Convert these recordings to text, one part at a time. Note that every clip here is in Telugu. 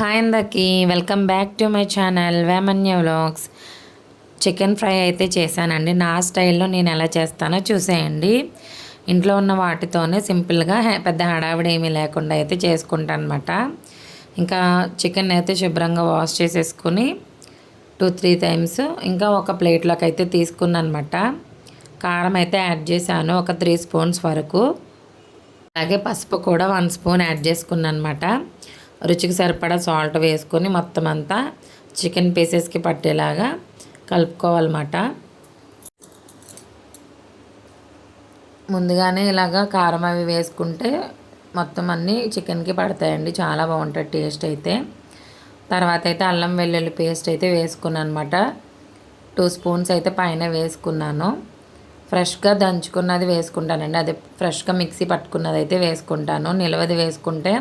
హాయ్ అందరికి welcome back to my channel Vemanya vlogs chicken fry అయితే చేశానండి. నా స్టైల్లో నేను ఎలా చేస్తానో చూసేయండి. ఇంట్లో ఉన్న వాటితోనే సింపుల్గా పెద్ద హడావిడి ఏమీ లేకుండా అయితే చేసుకుంటాను అనమాట ఇంకా చికెన్ అయితే శుభ్రంగా వాష్ చేసేసుకుని టూ త్రీ టైమ్స్ ఇంకా ఒక ప్లేట్లోకి అయితే తీసుకున్నాను అనమాట కారం అయితే యాడ్ చేశాను ఒక త్రీ స్పూన్స్ వరకు. అలాగే పసుపు కూడా వన్ స్పూన్ యాడ్ చేసుకున్నాను అనమాట రుచికి సరిపడా సాల్ట్ వేసుకొని మొత్తం అంతా చికెన్ పీసెస్కి పట్టేలాగా కలుపుకోవాలన్నమాట. ముందుగానే ఇలాగా కారం అవి వేసుకుంటే మొత్తం అన్నీ చికెన్కి పడతాయండి. చాలా బాగుంటుంది టేస్ట్ అయితే. తర్వాత అయితే అల్లం వెల్లుల్లి పేస్ట్ అయితే వేసుకున్నాను అనమాట టూ స్పూన్స్ అయితే పైన వేసుకున్నాను. ఫ్రెష్గా దంచుకున్నది వేసుకుంటానండి. అది ఫ్రెష్గా మిక్సీ పట్టుకున్నది అయితే వేసుకుంటాను. నిలవది వేసుకుంటే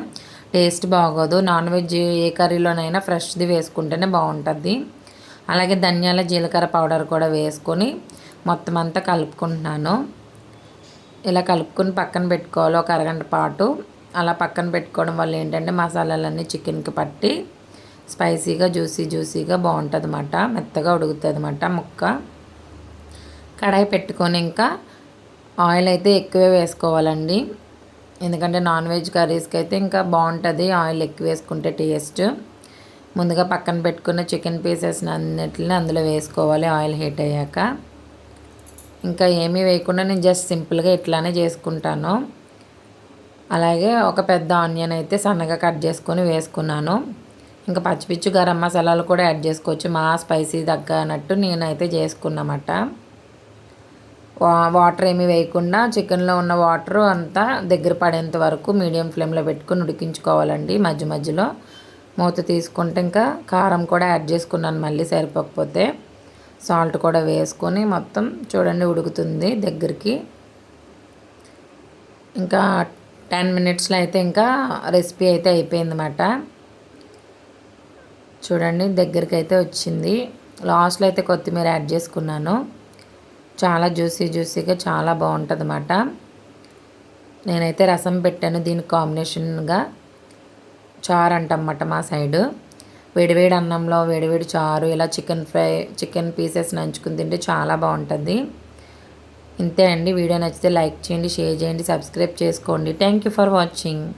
టేస్ట్ బాగోదు. నాన్ వెజ్ ఏ కర్రీలోనైనా ఫ్రెష్ది వేసుకుంటేనే బాగుంటుంది. అలాగే ధనియాల జీలకర్ర పౌడర్ కూడా వేసుకొని మొత్తం అంతా కలుపుకుంటున్నాను. ఇలా కలుపుకొని పక్కన పెట్టుకోవాలి ఒక అరగంట పాటు. అలా పక్కన పెట్టుకోవడం వల్ల ఏంటంటే మసాలాలన్నీ చికెన్కి పట్టి స్పైసీగా జ్యూసీ జ్యూసీగా బాగుంటుంది అన్నమాట మెత్తగా ఉడుకుతుంది అన్నమాట ముక్క. కడాయి పెట్టుకొని ఇంకా ఆయిల్ అయితే ఎక్కువే వేసుకోవాలండి. ఎందుకంటే నాన్ వెజ్ కర్రీస్కి అయితే ఇంకా బాగుంటుంది. ఆయిల్ ఎక్కువ వేసుకుంటే టేస్ట్. ముందుగా పక్కన పెట్టుకున్న చికెన్ పీసెస్ అన్నిటిని అందులో వేసుకోవాలి. ఆయిల్ హీట్ అయ్యాక. ఇంకా ఏమీ వేయకుండా నేను జస్ట్ సింపుల్గా ఇట్లానే చేసుకుంటాను. అలాగే ఒక పెద్ద ఆనియన్ అయితే సన్నగా కట్ చేసుకొని వేసుకున్నాను. ఇంకా పచ్చిపిచ్చి గరం మసాలాలు కూడా యాడ్ చేసుకోవచ్చు. మా స్పైసీ తగ్గనట్టు నేనైతే చేసుకున్నమాట. వాటర్ ఏమి వేయకుండా చికెన్లో ఉన్న వాటర్ అంతా దగ్గర పడేంత వరకు మీడియం ఫ్లేమ్లో పెట్టుకుని ఉడికించుకోవాలండి మధ్య మధ్యలో. మూత తీసుకుంటే ఇంకా కారం కూడా యాడ్ చేసుకున్నాను మళ్ళీ సరిపోకపోతే. సాల్ట్ కూడా వేసుకొని మొత్తం చూడండి ఉడుకుతుంది దగ్గరికి. ఇంకా టెన్ మినిట్స్లో అయితే ఇంకా రెసిపీ అయితే అయిపోయిందన్నమాట. చూడండి దగ్గరికి అయితే వచ్చింది. లాస్ట్లో అయితే కొత్తిమీర యాడ్ చేసుకున్నాను. చాలా జ్యూసీ జ్యూసీగా చాలా బాగుంటుంది అన్నమాట నేనైతే రసం పెట్టాను దీని కాంబినేషన్గా. చారు అంటమాట మా సైడు. వేడివేడి అన్నంలో వేడివేడి చారు ఇలా చికెన్ ఫ్రై చికెన్ పీసెస్ నంచుకుని తింటే చాలా బాగుంటుంది. ఇంతే అండి. వీడియో నచ్చితే లైక్ చేయండి షేర్ చేయండి సబ్స్క్రైబ్ చేసుకోండి. Thank you for watching.